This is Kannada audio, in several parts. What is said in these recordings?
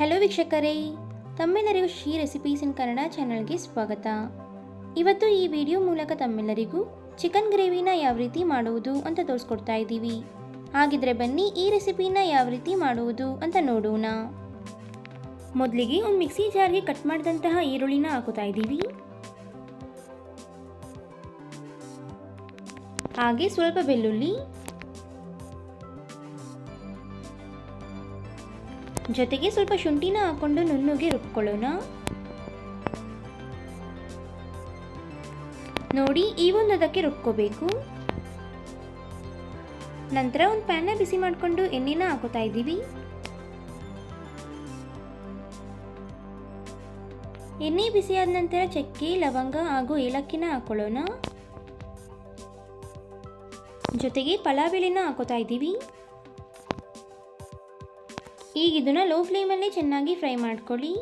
ಹಲೋ ವೀಕ್ಷಕರೇ, ತಮ್ಮೆಲ್ಲರಿಗೂ ಶ್ರೀ ರೆಸಿಪೀಸ್ ಇನ್ ಕನ್ನಡ ಚಾನಲ್ಗೆ ಸ್ವಾಗತ. ಇವತ್ತು ಈ ವಿಡಿಯೋ ಮೂಲಕ ತಮ್ಮೆಲ್ಲರಿಗೂ ಚಿಕನ್ ಗ್ರೇವಿನ ಯಾವ ರೀತಿ ಮಾಡುವುದು ಅಂತ ತೋರಿಸ್ಕೊಡ್ತಾ ಇದ್ದೀವಿ. ಹಾಗಿದ್ರೆ ಬನ್ನಿ ಈ ರೆಸಿಪಿನ ಯಾವ ರೀತಿ ಮಾಡುವುದು ಅಂತ ನೋಡೋಣ. ಮೊದಲಿಗೆ ಒಂದು ಮಿಕ್ಸಿ ಜಾರ್ಗೆ ಕಟ್ ಮಾಡಿದಂತಹ ಈರುಳ್ಳಿನ ಹಾಕುತ್ತಾ ಇದ್ದೀವಿ. ಹಾಗೆ ಸ್ವಲ್ಪ ಬೆಳ್ಳುಳ್ಳಿ ಜೊತೆಗೆ ಸ್ವಲ್ಪ ಶುಂಠಿನ ಹಾಕೊಂಡು ನುಣ್ಣುಗೆ ರುಬ್ಕೊಳ್ಳೋಣ. ನೋಡಿ, ಈ ಒಂದು ಅದಕ್ಕೆ ರುಬ್ಕೋಬೇಕು. ನಂತರ ಒಂದು ಪ್ಯಾನ್ನ ಬಿಸಿ ಮಾಡಿಕೊಂಡು ಎಣ್ಣೆನ ಹಾಕೋತಾ ಇದ್ದೀವಿ. ಎಣ್ಣೆ ಬಿಸಿಯಾದ ನಂತರ ಚಕ್ಕೆ, ಲವಂಗ ಹಾಗೂ ಏಲಕ್ಕಿನ ಹಾಕೊಳ್ಳೋಣ. ಜೊತೆಗೆ ಪಲಾವ್ ಎಲೆನ ಹಾಕೋತಾ ಇದ್ದೀವಿ. ಈಗ ಇದನ್ನು ಲೋ ಫ್ಲೇಮಲ್ಲಿ ಚೆನ್ನಾಗಿ ಫ್ರೈ ಮಾಡ್ಕೊಳ್ಳಿ.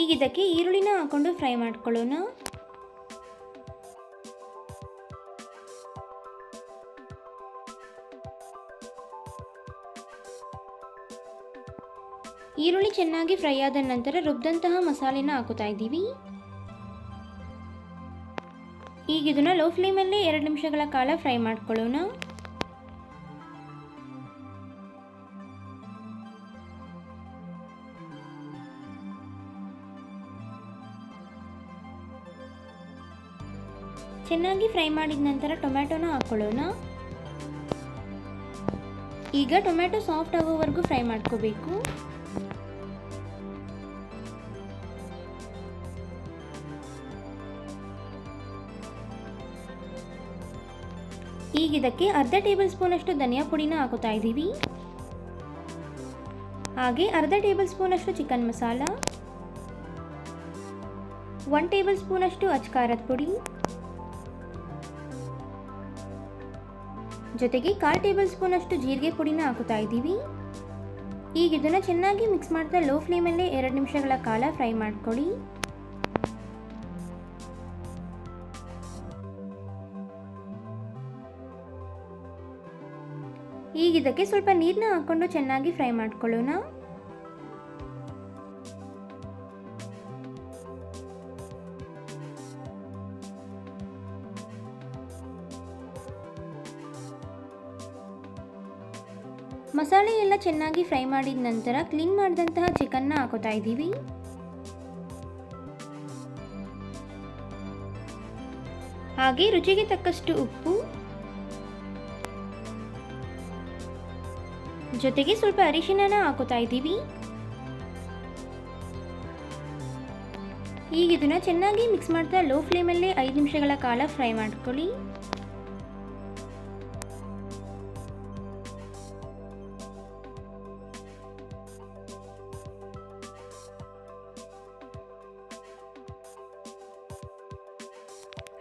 ಈಗ ಇದಕ್ಕೆ ಈರುಳ್ಳಿನ ಹಾಕೊಂಡು ಫ್ರೈ ಮಾಡ್ಕೊಳ್ಳೋಣ. ಈರುಳ್ಳಿ ಚೆನ್ನಾಗಿ ಫ್ರೈ ಆದ ನಂತರ ರುಬ್ಬಿದಂತಹ ಮಸಾಲೆನ ಹಾಕುತ್ತಾ ಇದ್ದೀವಿ. ಈಗ ಇದನ್ನು ಲೋ ಫ್ಲೇಮಲ್ಲಿ ಎರಡು ನಿಮಿಷಗಳ ಕಾಲ ಫ್ರೈ ಮಾಡ್ಕೊಳ್ಳೋಣ. ಚೆನ್ನಾಗಿ ಫ್ರೈ ಮಾಡಿದ ನಂತರ ಟೊಮ್ಯಾಟೋನ ಹಾಕ್ಕೊಳ್ಳೋಣ ಈಗ ಟೊಮ್ಯಾಟೊ ಸಾಫ್ಟ್ ಆಗೋವರೆಗೂ ಫ್ರೈ ಮಾಡ್ಕೋಬೇಕು. ಈಗ ಇದಕ್ಕೆ ಅರ್ಧ ಟೇಬಲ್ ಸ್ಪೂನ್ ಅಷ್ಟು ಧನಿಯಾ ಪುಡಿನ ಹಾಕುತ್ತಾ ಇದ್ದೀವಿ. ಹಾಗೆ ಅರ್ಧ ಟೇಬಲ್ ಸ್ಪೂನ್ ಅಷ್ಟು chicken masala. One tablespoon ಅಷ್ಟು ಅಚ್ಕಾರದ ಪುಡಿ. ಜೊತೆಗೆ ಕಾಲು ಟೇಬಲ್ ಸ್ಪೂನ್ ಅಷ್ಟು ಜೀರಿಗೆ ಪುಡಿನ ಹಾಕುತ್ತಾ ಇದ್ದೀವಿ. ಈಗ ಇದನ್ನು ಚೆನ್ನಾಗಿ ಮಿಕ್ಸ್ ಮಾಡ್ತಾ ಲೋ ಫ್ಲೇಮಲ್ಲೇ ಎರಡು ನಿಮಿಷಗಳ ಕಾಲ ಫ್ರೈ ಮಾಡ್ಕೊಳ್ಳಿ. ಈಗ ಇದಕ್ಕೆ ಸ್ವಲ್ಪ ನೀರನ್ನ ಹಾಕೊಂಡು ಚೆನ್ನಾಗಿ ಫ್ರೈ ಮಾಡ್ಕೊಳ್ಳೋಣ. ಮಸಾಲೆ ಎಲ್ಲ ಚೆನ್ನಾಗಿ ಫ್ರೈ ಮಾಡಿದ ನಂತರ ಕ್ಲೀನ್ ಮಾಡಿದಂತಹ ಚಿಕನ್ನ ಹಾಕೋತಾ ಇದ್ದೀವಿ. ಹಾಗೆ ರುಚಿಗೆ ತಕ್ಕಷ್ಟು ಉಪ್ಪು ಜೊತೆಗೆ ಸ್ವಲ್ಪ ಅರಿಶಿನನ ಹಾಕೋತಾ ಇದ್ದೀವಿ. ಈಗ ಇದನ್ನ ಚೆನ್ನಾಗಿ ಮಿಕ್ಸ್ ಮಾಡ್ತಾ ಲೋ ಫ್ಲೇಮಲ್ಲೇ ಐದು ನಿಮಿಷಗಳ ಕಾಲ ಫ್ರೈ ಮಾಡ್ಕೊಳ್ಳಿ.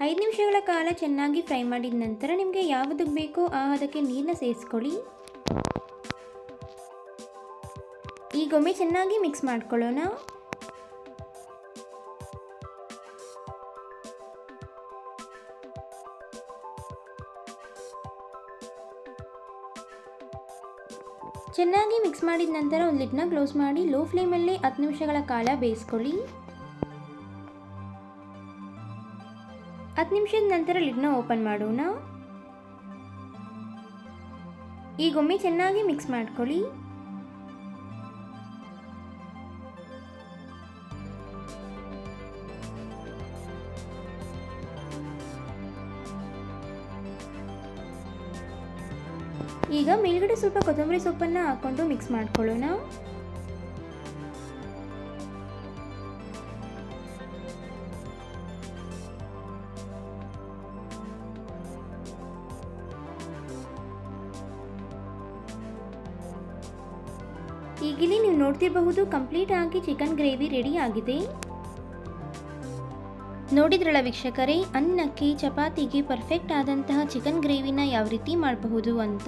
ಐದು ನಿಮಿಷಗಳ ಕಾಲ ಚೆನ್ನಾಗಿ ಫ್ರೈ ಮಾಡಿದ ನಂತರ ನಿಮಗೆ ಯಾವುದಕ್ಕೆ ಬೇಕೋ ಆ ಅದಕ್ಕೆ ನೀರನ್ನ ಸೇರಿಸ್ಕೊಳ್ಳಿ. ಈಗೊಮ್ಮೆ ಚೆನ್ನಾಗಿ ಮಿಕ್ಸ್ ಮಾಡ್ಕೊಳ್ಳೋಣ. ಚೆನ್ನಾಗಿ ಮಿಕ್ಸ್ ಮಾಡಿದ ನಂತರ ಒಂದು ಲಿಡ್ನ ಕ್ಲೋಸ್ ಮಾಡಿ ಲೋ ಫ್ಲೇಮಲ್ಲಿ ಹತ್ತು ನಿಮಿಷಗಳ ಕಾಲ ಬೇಯಿಸ್ಕೊಳ್ಳಿ. ಹತ್ತು ನಿಮಿಷದ ನಂತರ ಲಿಡ್ನ ಓಪನ್ ಮಾಡೋಣ. ಈಗೊಮ್ಮೆ ಚೆನ್ನಾಗಿ ಮಿಕ್ಸ್ ಮಾಡ್ಕೊಳ್ಳಿ. ಈಗ ಮೇಲ್ಗಡೆ ಸ್ವಲ್ಪ ಕೊತ್ತಂಬರಿ ಸೊಪ್ಪನ್ನು ಹಾಕ್ಕೊಂಡು ಮಿಕ್ಸ್ ಮಾಡ್ಕೊಳ್ಳೋಣ. ಈಗಿಲ್ಲಿ ನೀವು ನೋಡ್ತಿರಬಹುದು ಕಂಪ್ಲೀಟ್ ಆಗಿ ಚಿಕನ್ ಗ್ರೇವಿ ರೆಡಿ ಆಗಿದೆ. ನೋಡಿದ್ರಲ್ಲ ವೀಕ್ಷಕರೇ, ಅನ್ನಕ್ಕೆ, ಚಪಾತಿಗೆ ಪರ್ಫೆಕ್ಟ್ ಆದಂತಹ ಚಿಕನ್ ಗ್ರೇವಿನ ಯಾವ ರೀತಿ ಮಾಡಬಹುದು ಅಂತ?